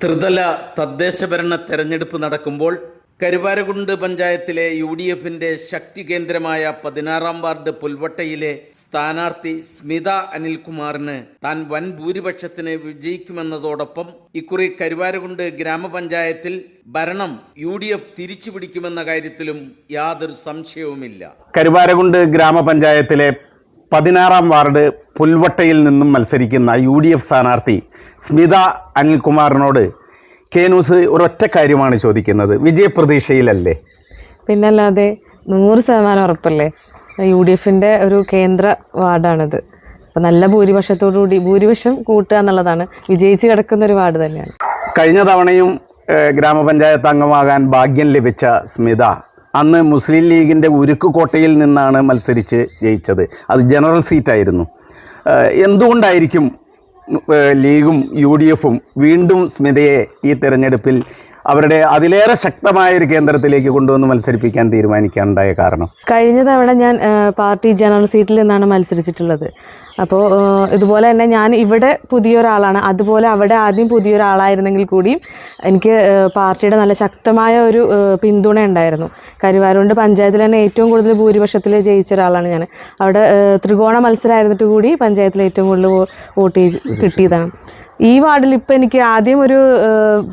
ത്രിതല തദ്ദേശഭരണ തെരഞ്ഞെടുപ്പ് നടക്കുമ്പോൾ കരുവാരകുണ്ട് പഞ്ചായത്തിലെ യു ഡി എഫിന്റെ ശക്തി കേന്ദ്രമായ പതിനാറാം വാർഡ് പുൽവട്ടയിലെ സ്ഥാനാർത്ഥി സ്മിത അനിൽകുമാറിന് താൻ വൻ ഭൂരിപക്ഷത്തിന് വിജയിക്കുമെന്നതോടൊപ്പം ഇക്കുറി കരുവാരകുണ്ട് ഗ്രാമപഞ്ചായത്തിൽ ഭരണം യു ഡി എഫ് തിരിച്ചുപിടിക്കുമെന്ന കാര്യത്തിലും യാതൊരു സംശയവുമില്ല. കരുവാരകുണ്ട് ഗ്രാമപഞ്ചായത്തിലെ പതിനാറാം വാർഡ് പുൽവട്ടയിൽ നിന്നും മത്സരിക്കുന്ന യു ഡി എഫ് സ്ഥാനാർത്ഥി സ്മിത അനിൽകുമാറിനോട് കെ ന്യൂസ് ഒരൊറ്റ കാര്യമാണ് ചോദിക്കുന്നത്. വിജയപ്രതീക്ഷയിലല്ലേ? പിന്നല്ലാതെ നൂറ് ശതമാനം ഉറപ്പല്ലേ? യു ഡി എഫിന്റെ ഒരു കേന്ദ്ര വാർഡാണിത്. അപ്പം നല്ല ഭൂരിപക്ഷത്തോടുകൂടി ഭൂരിപക്ഷം കൂട്ടുക എന്നുള്ളതാണ്. വിജയിച്ച് കിടക്കുന്ന ഒരു വാർഡ് തന്നെയാണ്. കഴിഞ്ഞ തവണയും ഗ്രാമപഞ്ചായത്ത് അംഗമാകാൻ ഭാഗ്യം ലഭിച്ച സ്മിത അന്ന് മുസ്ലിം ലീഗിന്റെ ഉരുക്കുകോട്ടയിൽ നിന്നാണ് മത്സരിച്ച് ജയിച്ചത്. അത് ജനറൽ സീറ്റായിരുന്നു. എന്തുകൊണ്ടായിരിക്കും ലീഗും യു ഡി എഫും വീണ്ടും സ്മിതയെ ഈ തെരഞ്ഞെടുപ്പിൽ അവരുടെ അതിലേറെ ശക്തമായ ഒരു കേന്ദ്രത്തിലേക്ക് കൊണ്ടുവന്ന് മത്സരിപ്പിക്കാൻ തീരുമാനിക്കാനുണ്ടായ കാരണം? കഴിഞ്ഞ തവണ ഞാൻ പാർട്ടി ജനറൽ സീറ്റിൽ നിന്നാണ് മത്സരിച്ചിട്ടുള്ളത്. അപ്പോൾ ഇതുപോലെ തന്നെ ഞാൻ ഇവിടെ പുതിയൊരാളാണ്. അതുപോലെ അവിടെ ആദ്യം പുതിയൊരാളായിരുന്നെങ്കിൽ കൂടിയും എനിക്ക് പാർട്ടിയുടെ നല്ല ശക്തമായ ഒരു പിന്തുണ ഉണ്ടായിരുന്നു. കരുവാരുണ്ട് പഞ്ചായത്തിൽ തന്നെ ഏറ്റവും കൂടുതൽ ഭൂരിപക്ഷത്തിൽ ജയിച്ച ഒരാളാണ് ഞാൻ. അവിടെ ത്രികോണ മത്സരമായിരുന്നിട്ട് കൂടി പഞ്ചായത്തിൽ ഏറ്റവും കൂടുതൽ വോട്ട് കിട്ടിയതാണ്. ഈ വാർഡിൽ ഇപ്പം എനിക്ക് ആദ്യം ഒരു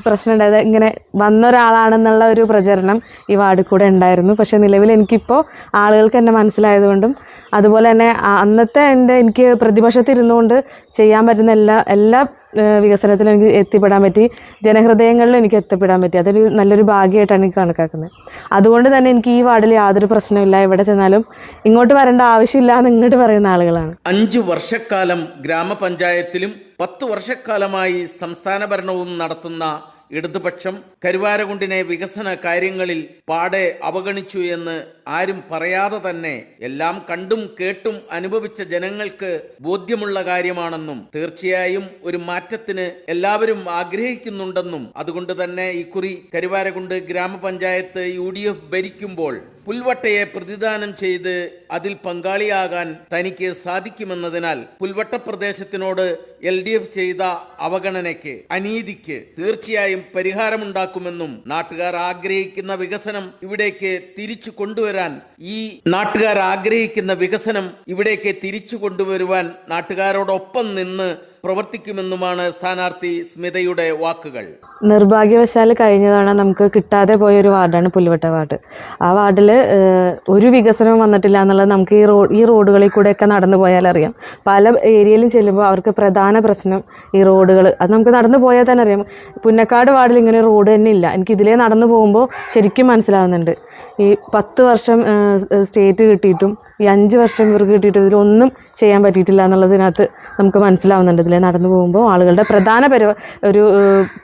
പ്രശ്നം ഉണ്ടായത് ഇങ്ങനെ വന്ന ഒരാളാണെന്നുള്ള ഒരു പ്രചരണം ഈ വാർഡിൽ കൂടെ ഉണ്ടായിരുന്നു. പക്ഷേ നിലവിൽ എനിക്കിപ്പോൾ ആളുകൾക്ക് എന്നെ മനസ്സിലായതുകൊണ്ടും അതുപോലെ തന്നെ അന്നത്തെ എന്റെ എനിക്ക് പ്രതിപക്ഷത്തിരുന്നുകൊണ്ട് ചെയ്യാൻ പറ്റുന്ന എല്ലാ എല്ലാ ഏഹ്, വികസനത്തിലും എനിക്ക് എത്തിപ്പെടാൻ പറ്റി. ജനഹൃദയങ്ങളിൽ എനിക്ക് എത്തിപ്പെടാൻ പറ്റി. അതൊരു നല്ലൊരു ഭാഗ്യമായിട്ടാണ് എനിക്ക് കണക്കാക്കുന്നത്. അതുകൊണ്ട് തന്നെ എനിക്ക് ഈ വാർഡിൽ യാതൊരു പ്രശ്നമില്ല എവിടെ ചെന്നാലും ഇങ്ങോട്ട് വരേണ്ട ആവശ്യമില്ല എന്ന് ഇങ്ങോട്ട് പറയുന്ന ആളുകളാണ്. അഞ്ചു വർഷക്കാലം ഗ്രാമപഞ്ചായത്തിലും പത്തു വർഷക്കാലമായി സംസ്ഥാന ഭരണവും നടത്തുന്ന ഇടതുപക്ഷം കരുവാരകുണ്ടിനെ വികസന കാര്യങ്ങളിൽ പാടെ അവഗണിച്ചു എന്ന് ആരും പറയാതെ തന്നെ എല്ലാം കണ്ടും കേട്ടും അനുഭവിച്ച ജനങ്ങൾക്ക് ബോധ്യമുള്ള കാര്യമാണെന്നും തീർച്ചയായും ഒരു മാറ്റത്തിന് എല്ലാവരും ആഗ്രഹിക്കുന്നുണ്ടെന്നും അതുകൊണ്ട് തന്നെ ഇക്കുറി കരുവാരകുണ്ട് ഗ്രാമപഞ്ചായത്ത് യു ഭരിക്കുമ്പോൾ പുൽവട്ടയെ പ്രതിദാനം ചെയ്ത് അതിൽ പങ്കാളിയാകാൻ തനിക്ക് സാധിക്കുമെന്നതിനാൽ പുൽവട്ട പ്രദേശത്തിനോട് എൽ ഡി എഫ് ചെയ്ത അവഗണനയ്ക്ക് അനീതിക്ക് തീർച്ചയായും പരിഹാരമുണ്ടാക്കുമെന്നും നാട്ടുകാർ ആഗ്രഹിക്കുന്ന വികസനം ഇവിടേക്ക് തിരിച്ചു കൊണ്ടുവരാൻ ഈ നാട്ടുകാർ ആഗ്രഹിക്കുന്ന വികസനം ഇവിടേക്ക് തിരിച്ചു കൊണ്ടുവരുവാൻ നാട്ടുകാരോടൊപ്പം നിന്ന് പ്രവർത്തിക്കുമെന്നുമാണ് സ്ഥാനാർത്ഥി സ്മിതയുടെ വാക്കുകൾ. നിർഭാഗ്യവശാൽ കഴിഞ്ഞ തവണ നമുക്ക് കിട്ടാതെ പോയ ഒരു വാർഡാണ് പുൽവട്ട വാർഡ്. ആ വാർഡിൽ ഒരു വികസനവും വന്നിട്ടില്ല എന്നുള്ളത് നമുക്ക് ഈ റോഡ് ഈ റോഡുകളിൽ കൂടെയൊക്കെ നടന്നു പോയാൽ അറിയാം. പല ഏരിയയിലും ചെല്ലുമ്പോൾ അവർക്ക് പ്രധാന പ്രശ്നം ഈ റോഡുകൾ അത് നമുക്ക് നടന്നു പോയാൽ തന്നെ അറിയാം. പുന്നക്കാട് വാർഡിൽ ഇങ്ങനെ റോഡ് തന്നെ ഇല്ല. എനിക്ക് ഇതിലേ നടന്നു പോകുമ്പോൾ ശരിക്കും മനസ്സിലാവുന്നുണ്ട്. ഈ പത്ത് വർഷം സ്റ്റേറ്റ് കിട്ടിയിട്ടും ഈ അഞ്ച് വർഷം ഇവർക്ക് കിട്ടിയിട്ടും ഇതിലൊന്നും ചെയ്യാൻ പറ്റിയിട്ടില്ല എന്നുള്ളതിനകത്ത് നമുക്ക് മനസ്സിലാവുന്നുണ്ട് ഇതിലെ നടന്നു പോകുമ്പോൾ ആളുകളുടെ പ്രധാന പരി ഒരു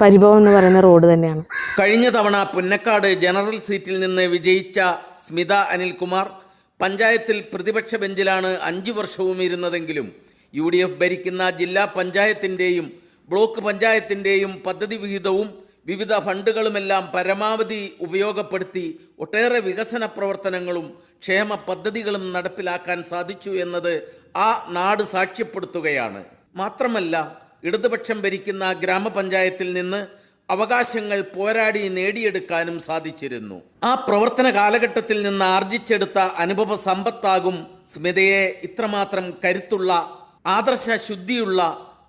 പരിഭവം എന്ന് പറയുന്ന റോഡ് തന്നെയാണ്. കഴിഞ്ഞ തവണ പുന്നക്കാട് ജനറൽ സീറ്റിൽ നിന്ന് വിജയിച്ച സ്മിത അനിൽകുമാർ പഞ്ചായത്തിൽ പ്രതിപക്ഷ ബെഞ്ചിലാണ് അഞ്ച് വർഷവും ഇരുന്നതെങ്കിലും യു ഡി എഫ് ഭരിക്കുന്ന ജില്ലാ പഞ്ചായത്തിന്റെയും ബ്ലോക്ക് പഞ്ചായത്തിന്റെയും പദ്ധതി വിഹിതവും വിവിധ ഫണ്ടുകളുമെല്ലാം പരമാവധി ഉപയോഗപ്പെടുത്തി ഒട്ടേറെ വികസന പ്രവർത്തനങ്ങളും ക്ഷേമ പദ്ധതികളും നടപ്പിലാക്കാൻ സാധിച്ചു എന്നത് ആ നാട് സാക്ഷ്യപ്പെടുത്തുകയാണ്. മാത്രമല്ല ഇടതുപക്ഷം ഭരിക്കുന്ന ഗ്രാമപഞ്ചായത്തിൽ നിന്ന് അവകാശങ്ങൾ പോരാടി നേടിയെടുക്കാനും സാധിച്ചിരുന്നു. ആ പ്രവർത്തന കാലഘട്ടത്തിൽ നിന്ന് ആർജിച്ചെടുത്ത അനുഭവ സമ്പത്താകും സ്മിതയെ ഇത്രമാത്രം കരുത്തുള്ള ആദർശ ശുദ്ധിയുള്ള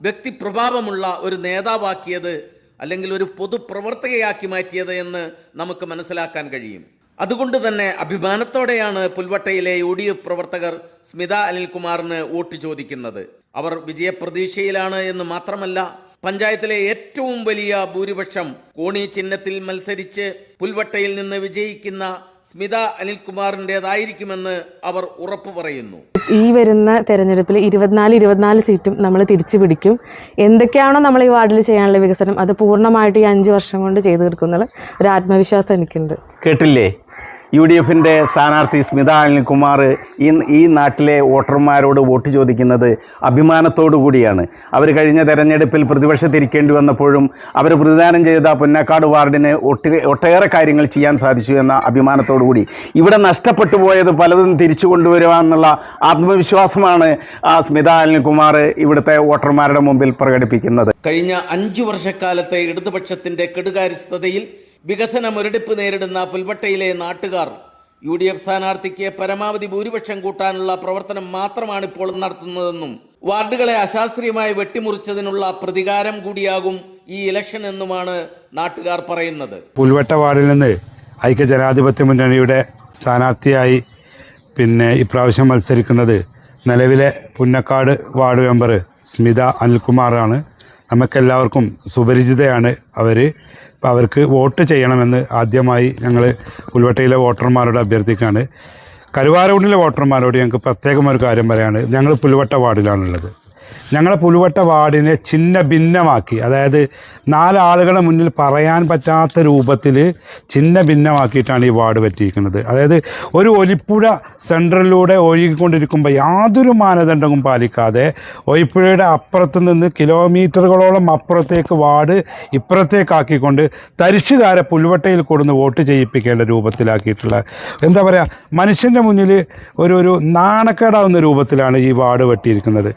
വ്യക്തിപ്രഭാവമുള്ള ഒരു നേതാവാക്കിയത് അല്ലെങ്കിൽ ഒരു പൊതുപ്രവർത്തകയാക്കി മാറ്റിയത് എന്ന് നമുക്ക് മനസ്സിലാക്കാൻ കഴിയും. അതുകൊണ്ട് തന്നെ അഭിമാനത്തോടെയാണ് പുൽവട്ടയിലെ യു ഡി എഫ് പ്രവർത്തകർ സ്മിത അനിൽകുമാറിന് വോട്ട് ചോദിക്കുന്നത്. അവർ വിജയപ്രതീക്ഷയിലാണ് എന്ന് മാത്രമല്ല പഞ്ചായത്തിലെ ഏറ്റവും വലിയ ഭൂരിപക്ഷം കോണി ചിഹ്നത്തിൽ മത്സരിച്ച് പുൽവട്ടയിൽ നിന്ന് വിജയിക്കുന്ന സ്മിത അനിൽകുമാറിന്റെതായിരിക്കുമെന്ന് അവർ ഉറപ്പു പറയുന്നു. ഈ വരുന്ന തെരഞ്ഞെടുപ്പിൽ ഇരുപത്തിനാല് ഇരുപത്തിനാല് സീറ്റും നമ്മൾ തിരിച്ചു പിടിക്കും. എന്തൊക്കെയാണോ നമ്മൾ ഈ വാർഡിൽ ചെയ്യാനുള്ള വികസനം അത് പൂർണമായിട്ട് ഈ അഞ്ച് വർഷം കൊണ്ട് ചെയ്തു തീർക്കുന്നുള്ള ഒരു ആത്മവിശ്വാസം എനിക്കുണ്ട്. കേട്ടില്ലേ? യു ഡി എഫിന്റെ സ്ഥാനാർത്ഥി സ്മിത അനിൽകുമാർ ഈ ഈ നാട്ടിലെ വോട്ടർമാരോട് വോട്ട് ചോദിക്കുന്നത് അഭിമാനത്തോടു കൂടിയാണ്. അവർ കഴിഞ്ഞ തെരഞ്ഞെടുപ്പിൽ പ്രതിപക്ഷത്തിരിക്കേണ്ടി വന്നപ്പോഴും അവർ പ്രതിദാനം ചെയ്ത പുന്നക്കാട് വാർഡിന് ഒട്ടി ഒട്ടേറെ കാര്യങ്ങൾ ചെയ്യാൻ സാധിച്ചു എന്ന അഭിമാനത്തോടു കൂടി. ഇവിടെ നഷ്ടപ്പെട്ടു പോയത് പലതും തിരിച്ചു കൊണ്ടുവരുവാന്നുള്ള ആത്മവിശ്വാസമാണ് ആ സ്മിത അനിൽകുമാർ ഇവിടുത്തെ വോട്ടർമാരുടെ മുമ്പിൽ പ്രകടിപ്പിക്കുന്നത്. കഴിഞ്ഞ അഞ്ചു വർഷക്കാലത്തെ ഇടതുപക്ഷത്തിന്റെ കെടുകാര്യസ്ഥതയിൽ വികസന മുരടിപ്പ് നേരിടുന്ന പുൽവട്ടയിലെ നാട്ടുകാർ യു ഡി എഫ് സ്ഥാനാർത്ഥിക്ക് പരമാവധി ഭൂരിപക്ഷം കൂട്ടാനുള്ള പ്രവർത്തനം മാത്രമാണ് ഇപ്പോൾ നടത്തുന്നതെന്നും വാർഡുകളെ അശാസ്ത്രീയമായി വെട്ടിമുറിച്ചതിനുള്ള പ്രതികാരം കൂടിയാകും ഈ ഇലക്ഷൻ എന്നുമാണ് നാട്ടുകാർ പറയുന്നത്. പുൽവട്ട വാർഡിൽ നിന്ന് ഐക്യ ജനാധിപത്യ മുന്നണിയുടെ സ്ഥാനാർത്ഥിയായി പിന്നെ ഇപ്രാവശ്യം മത്സരിക്കുന്നത് നിലവിലെ പുന്നക്കാട് വാർഡ് മെമ്പർ സ്മിത അനിൽകുമാറാണ്. നമുക്കെല്ലാവർക്കും സുപരിചിതയാണ് അവർ അപ്പോൾ അവർക്ക് വോട്ട് ചെയ്യണമെന്ന് ആദ്യമായി ഞങ്ങൾ പുൽവട്ടയിലെ വോട്ടർമാരോട് അഭ്യർത്ഥിക്കുകയാണ്. കരുവാരൂണിലെ വോട്ടർമാരോട് ഞങ്ങൾക്ക് പ്രത്യേകം ഒരു കാര്യം പറയാണ് ഞങ്ങൾ പുൽവട്ട വാർഡിലാണുള്ളത്. ഞങ്ങളെ പുലുവട്ട വാർഡിനെ ചിന്ന ഭിന്നമാക്കി. അതായത് നാലാളുകളെ മുന്നിൽ പറയാൻ പറ്റാത്ത രൂപത്തിൽ ചിന്ന ഭിന്നമാക്കിയിട്ടാണ് ഈ വാർഡ് പറ്റിയിരിക്കുന്നത്. അതായത് ഒരു ഒലിപ്പുഴ സെൻട്രലിലൂടെ ഒഴുകിക്കൊണ്ടിരിക്കുമ്പോൾ യാതൊരു മാനദണ്ഡവും പാലിക്കാതെ ഒലിപ്പുഴയുടെ അപ്പുറത്ത് നിന്ന് കിലോമീറ്ററുകളോളം അപ്പുറത്തേക്ക് വാർഡ് ഇപ്പുറത്തേക്കാക്കിക്കൊണ്ട് തരിശുകാരെ പുൽവട്ടയിൽ കൊടുന്ന് വോട്ട് ചെയ്യിപ്പിക്കേണ്ട രൂപത്തിലാക്കിയിട്ടുള്ള എന്താ പറയുക മനുഷ്യന്റെ മുന്നിൽ ഒരു ഒരു നാണക്കേടാവുന്ന രൂപത്തിലാണ് ഈ വാർഡ് വെട്ടിയിരിക്കുന്നത്.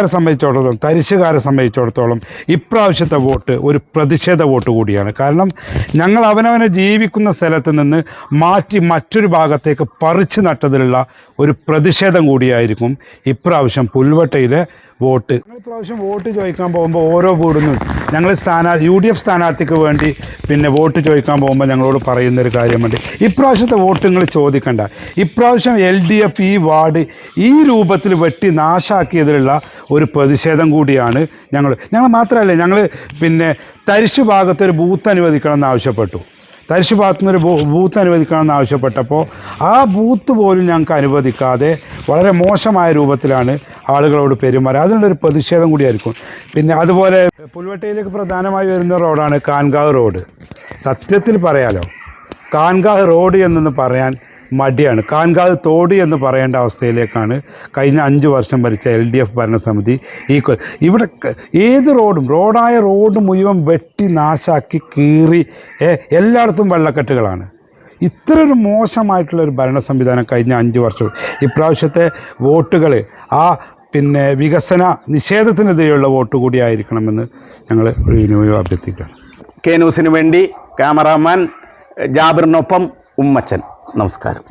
പുൽവട്ടക്കാരെ സംബന്ധിച്ചിടത്തോളം തരിശുകാരെ സംബന്ധിച്ചിടത്തോളം ഇപ്രാവശ്യത്തെ വോട്ട് ഒരു പ്രതിഷേധ വോട്ട് കൂടിയാണ്. കാരണം ഞങ്ങൾ അവനവനെ ജീവിക്കുന്ന സ്ഥലത്ത് നിന്ന് മാറ്റി മറ്റൊരു ഭാഗത്തേക്ക് പറിച്ചു നട്ടതിലുള്ള ഒരു പ്രതിഷേധം കൂടിയായിരിക്കും ഇപ്രാവശ്യം പുൽവട്ടയിലെ വോട്ട്. ഇപ്രാവശ്യം വോട്ട് ചോദിക്കാൻ പോകുമ്പോൾ ഓരോ വീടുന്നും ഞങ്ങൾ സ്ഥാനാർത്ഥി യു ഡി എഫ് സ്ഥാനാർത്ഥിക്ക് വേണ്ടി പിന്നെ വോട്ട് ചോദിക്കാൻ പോകുമ്പോൾ ഞങ്ങളോട് പറയുന്നൊരു കാര്യമുണ്ട്. ഇപ്രാവശ്യത്തെ വോട്ട് നിങ്ങൾ ചോദിക്കണ്ട. ഇപ്രാവശ്യം എൽ ഡി എഫ് ഈ വാർഡ് ഈ രൂപത്തിൽ വെട്ടി നാശാക്കിയതിലുള്ള ഒരു പ്രതിഷേധം കൂടിയാണ് ഞങ്ങൾ ഞങ്ങൾ മാത്രമല്ല ഞങ്ങൾ പിന്നെ തരിശു ഭാഗത്തൊരു ബൂത്ത് അനുവദിക്കണം എന്ന് ആവശ്യപ്പെട്ടു. തരിശു ഭാഗത്തുനിന്ന് ഒരു ബൂ- ബൂത്ത് അനുവദിക്കണമെന്ന് ആവശ്യപ്പെട്ടപ്പോൾ ആ ബൂത്ത് പോലും ഞങ്ങൾക്ക് അനുവദിക്കാതെ വളരെ മോശമായ രൂപത്തിലാണ് ആളുകളോട് പെരുമാറുക അതിനുള്ളൊരു പ്രതിഷേധം കൂടിയായിരിക്കും. പിന്നെ അതുപോലെ പുൽവട്ടയിലേക്ക് പ്രധാനമായി വരുന്ന റോഡാണ് കാൻകാവ് റോഡ്. സത്യത്തിൽ പറയാലോ കാൻകാവ് റോഡ് എന്നൊന്ന് പറയാൻ മടിയാണ്. കാൻകാവ് തോടി എന്ന് പറയേണ്ട അവസ്ഥയിലേക്കാണ് കഴിഞ്ഞ അഞ്ച് വർഷം ഭരിച്ച എൽ ഡി എഫ് ഭരണസമിതി ഈ ഇവിടെ ഏത് റോഡും റോഡായ റോഡ് മുഴുവൻ വെട്ടി നാശാക്കി കീറി എല്ലായിടത്തും വെള്ളക്കെട്ടുകളാണ്. ഇത്ര ഒരു മോശമായിട്ടുള്ള ഒരു ഭരണ സംവിധാനം കഴിഞ്ഞ അഞ്ച് വർഷം. ഇപ്രാവശ്യത്തെ വോട്ടുകൾ ആ പിന്നെ വികസന നിഷേധത്തിനെതിരെയുള്ള വോട്ട് കൂടിയായിരിക്കണമെന്ന് ഞങ്ങൾ അഭ്യർത്ഥിക്കുകയാണ്. കെ ന്യൂസിന് വേണ്ടി ക്യാമറാമാൻ ജാബിറിനൊപ്പം ഉമ്മച്ചൻ. നമസ്കാരം.